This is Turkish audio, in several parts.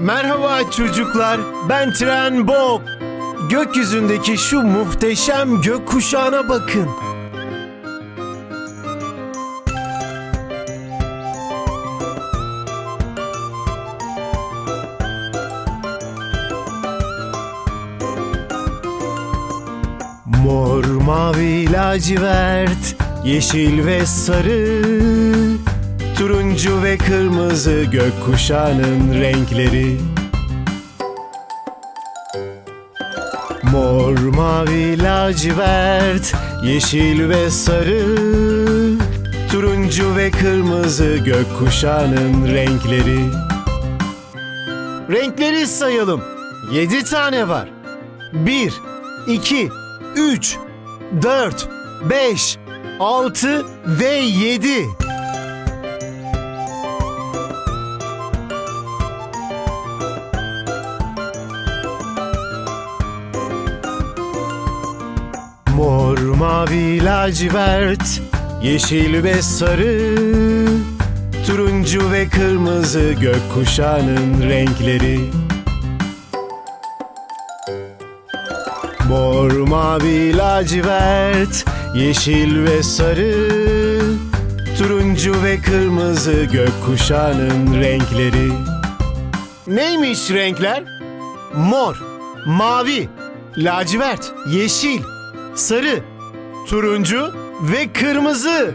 Merhaba çocuklar, ben Tren Bob. Gökyüzündeki şu muhteşem gökkuşağına bakın. Mor, mavi, lacivert, yeşil ve sarı Turuncu ve kırmızı gökkuşağının renkleri Mor, mavi, lacivert, yeşil ve sarı Turuncu ve kırmızı gökkuşağının renkleri Renkleri sayalım. Yedi tane var. Bir, iki, üç, dört, beş, altı ve yedi. Mavi, lacivert, yeşil ve sarı Turuncu ve kırmızı gökkuşağının renkleri Mor, mavi, lacivert, yeşil ve sarı Turuncu ve kırmızı gökkuşağının renkleri Neymiş renkler? Mor, mavi, lacivert, yeşil, sarı, turuncu ve kırmızı.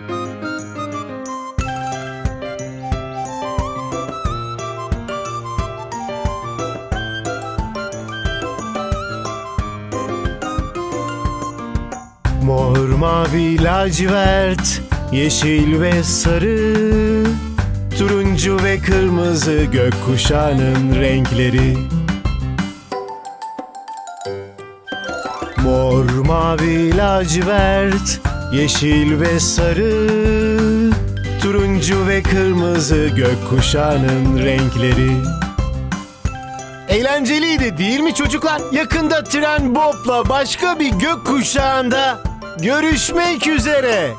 Mor, mavi, lacivert, yeşil ve sarı Turuncu ve kırmızı gökkuşağının renkleri Mor, mavi, lacivert, yeşil ve sarı Turuncu ve kırmızı gökkuşağının renkleri Eğlenceliydi değil mi çocuklar? Yakında Tren Bob'la başka bir gökkuşağında görüşmek üzere.